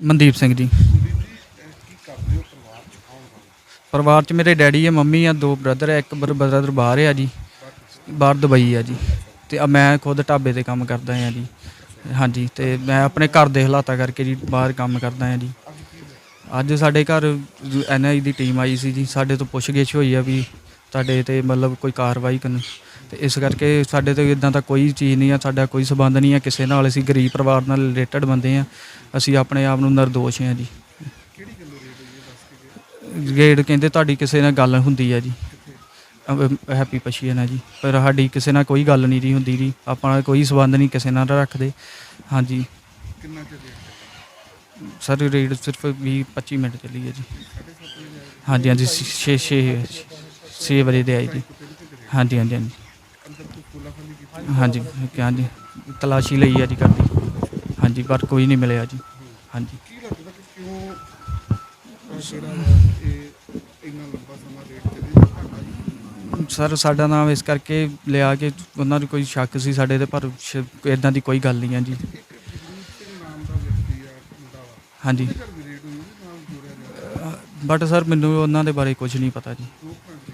ਮਨਦੀਪ ਸਿੰਘ ਜੀ। ਪਰਿਵਾਰ ਚ ਮੇਰੇ ਡੈਡੀ ਆ, ਮੰਮੀ ਆ, ਦੋ ਬ੍ਰਦਰ ਹੈ ਇੱਕ ਬ੍ਰਦਰ ਬਾਹਰ ਆ ਜੀ, ਬਾਹਰ ਦੁਬਈ ਆ ਜੀ। ਤੇ ਆ ਮੈਂ ਖੁਦ ਢਾਬੇ ਤੇ ਕੰਮ ਕਰਦਾ ਆ ਜੀ। ਹਾਂਜੀ, ਤੇ ਮੈਂ ਆਪਣੇ ਘਰ ਦੇ ਹਾਲਾਤਾਂ ਕਰਕੇ ਜੀ ਬਾਹਰ ਕੰਮ ਕਰਦਾ ਆ ਜੀ। ਅੱਜ ਸਾਡੇ ਘਰ ਐਨਆਈ ਦੀ ਟੀਮ ਆਈ ਸੀ ਜੀ, ਸਾਡੇ ਤੋਂ ਪੁੱਛਗਿੱਛ ਹੋਈ ਆ ਵੀ ਤੁਹਾਡੇ ਤੇ ਮਤਲਬ ਕੋਈ ਕਾਰਵਾਈ ਕਰਨ। ਤੇ ਇਸ ਕਰਕੇ ਸਾਡੇ ਤੇ ਇਦਾਂ ਦਾ ਕੋਈ ਚੀਜ਼ ਨਹੀਂ ਆ ਸਾਡਾ ਕੋਈ ਸਬੰਧ ਨਹੀਂ ਆ ਕਿਸੇ ਨਾਲ ਅਸੀਂ ਗਰੀਬ ਪਰਿਵਾਰ ਨਾਲ ਰਿਲੇਟਡ ਬੰਦੇ ਆ। ਅਸੀਂ ਆਪਣੇ ਆਪ ਨੂੰ ਨਿਰਦੋਸ਼ ਆ ਜੀ। ਗੇੜ ਕਹਿੰਦੇ ਤੁਹਾਡੀ ਕਿਸੇ ਨਾਲ ਗੱਲ ਹੁੰਦੀ ਹੈ ਜੀ। ਹੈਪੀ ਪਸ਼ੀਨ ਹੈ ਜੀ। ਪਰ ਸਾਡੀ ਕਿਸੇ ਨਾਲ ਕੋਈ ਗੱਲ ਨਹੀਂ ਜੀ ਹੁੰਦੀ ਜੀ। ਆਪਾਂ ਕੋਈ ਸਬੰਧ ਨਹੀਂ ਕਿਸੇ ਨਾਲ ਰੱਖਦੇ। ਹਾਂਜੀ। ਕਿੰਨਾ ਸਰ ਰੇਡ ਸਿਰਫ 20 25 ਮਿੰਟ ਚੱਲੀ ਹੈ ਜੀ। ਹਾਂਜੀ ਹਾਂਜੀ। 6 6 6 ਵਜੇ ਦੇ ਆਈ ਜੀ। ਹਾਂਜੀ ਹਾਂਜੀ ਹਾਂਜੀ। ਅੰਦਰ ਕੋਈ ਕੀਤੀ ਹਾਂਜੀ ਹਾਂਜੀ ਤਲਾਸ਼ੀ ਲਈ ਹੈ ਜੀ ਕਰਦੀ ਹਾਂਜੀ ਪਰ ਕੋਈ ਨਹੀਂ ਮਿਲਿਆ ਜੀ। ਹਾਂਜੀ। ਕੀ ਲੱਗਦਾ ਕਿ ਕਿਉਂ ਅਹ, ਜਿਹੜਾ ਵਾ ਇਹ ਇੰਨਾ ਲੰਬਾ ਸਮਾਂ ਰੇਟ ਚੱਲੀ ਸਰ ਸਾਡਾ ਨਾਮ ਇਸ ਕਰਕੇ ਲਿਆ ਕਿ ਉਹਨਾਂ ਨੂੰ ਕੋਈ ਸ਼ੱਕ ਸੀ ਸਾਡੇ ਤੇ ਪਰ ਇਦਾਂ ਦੀ ਕੋਈ ਗੱਲ ਨਹੀਂ ਹੈ ਜੀ। ਨਾਮ ਦਾ ਵਿਅਕਤੀ ਆ ਮੁੰਡਾ ਵਾ। ਹਾਂਜੀ। ਘਰ ਦੀ ਰੇਟ ਹੋਈ? ਉਹਦੇ ਨਾਲ ਜੋੜਿਆ ਗਿਆ ਬਟ ਸਰ ਮੈਨੂੰ ਉਹਨਾਂ ਦੇ ਬਾਰੇ ਕੁਝ ਨਹੀਂ ਪਤਾ ਜੀ। ਦੋ ਘੰਟੇ